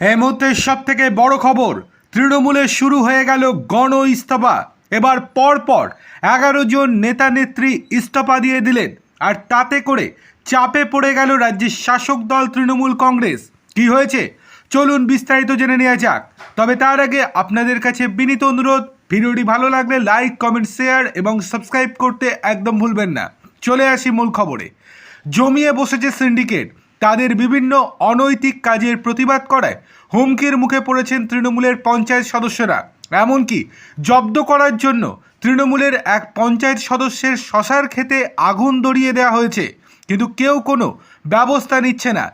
এই মুহূর্তে সব থেকে বড় খবর, তৃণমূলে শুরু হয়ে গেল গণ ইস্তফা। এবার পরপর এগারো জন নেতা নেত্রী ইস্তফা দিয়ে দিলেন। আর তাতে করে চাপে পড়ে গেল রাজ্যের শাসক দল তৃণমূল কংগ্রেস। কি হয়েছে? চলুন বিস্তারিত জেনে নেওয়া যাক। তবে তার আগে আপনাদের কাছে বিনীত অনুরোধ, ভিডিওটি ভালো লাগলে লাইক, কমেন্ট, শেয়ার এবং সাবস্ক্রাইব করতে একদম ভুলবেন না। চলে আসি মূল খবরে। জমিয়ে বসেছে সিন্ডিকেট। তাদের বিভিন্ন অনৈতিক কাজের প্রতিবাদ করায় হুমকির মুখে পড়েছেন তৃণমূলের পঞ্চায়েত সদস্যরা। এমনকি জব্দ করার জন্য তৃণমূলের এক পঞ্চায়েত সদস্যের শশার খেতে আগুন ধরিয়ে দেওয়া হয়েছে। কিন্তু কেউ কোনো ব্যবস্থা নিচ্ছে না।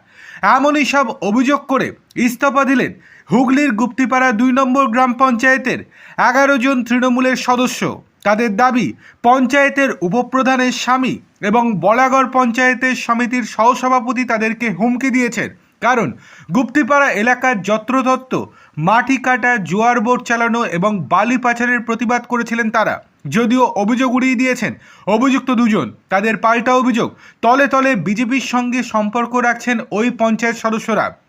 এমনই সব অভিযোগ করে ইস্তফা দিলেন হুগলির গুপ্তিপাড়া দুই নম্বর গ্রাম পঞ্চায়েতের এগারো জন তৃণমূলের সদস্য। তাদের দাবি, পঞ্চায়েতের উপপ্রধানের স্বামী এবং বলাগড় পঞ্চায়েতের সমিতির সহসভাপতি তাদেরকে হুমকি দিয়েছেন। কারণ, গুপ্তিপাড়া এলাকার যত্রতত্ত্ব মাটি কাটা, জোয়ার বোট চালানো এবং বালি পাচারের প্রতিবাদ করেছিলেন তারা। যদিও অভিযোগ উড়িয়ে দিয়েছেন, অভিযুক্ত দুজন। তাদের পাল্টা অভিযোগ, তলে তলে বিজেপির সঙ্গে সম্পর্ক রাখছেন ওই পঞ্চায়েত সদস্যরা।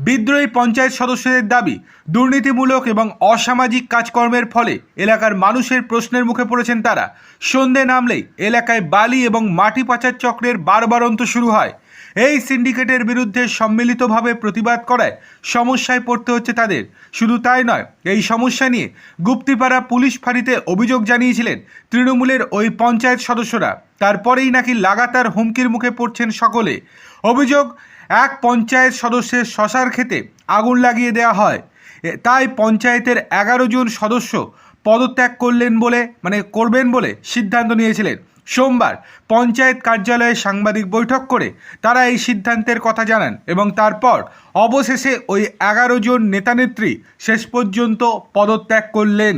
বিদ্রোহী পঞ্চায়েত সদস্যদের দাবি, দুর্নীতিমূলক এবং অসামাজিক কাজকর্মের ফলে এলাকার মানুষের প্রশ্নের মুখে পড়েছেন তারা। সন্ধে নামলেই এলাকায় বালি এবং মাটি পাচার চক্রের বারবারন্ত শুরু হয়। এই সিন্ডিকেটের বিরুদ্ধে সম্মিলিতভাবে প্রতিবাদ করায় সমস্যায় পড়তে হচ্ছে তাদের। শুধু তাই নয়, এই সমস্যা নিয়ে গুপ্তিপাড়া পুলিশ ফাঁড়িতে অভিযোগ জানিয়েছিলেন তৃণমূলের ওই পঞ্চায়েত সদস্যরা। তারপরেই নাকি লাগাতার হুমকির মুখে পড়ছেন সকলে। অভিযোগ, এক পঞ্চায়েত সদস্যের শশার খেতে আগুন লাগিয়ে দেওয়া হয়। তাই পঞ্চায়েতের এগারো জন সদস্য পদত্যাগ করলেন বলে মানে করবেন বলে সিদ্ধান্ত নিয়েছিলেন। সোমবার পঞ্চায়েত কার্যালয়ে সাংবাদিক বৈঠক করে তারা এই সিদ্ধান্তের কথা জানান এবং তারপর অবশেষে ওই এগারো জন নেতানেত্রী শেষ পর্যন্ত পদত্যাগ করলেন।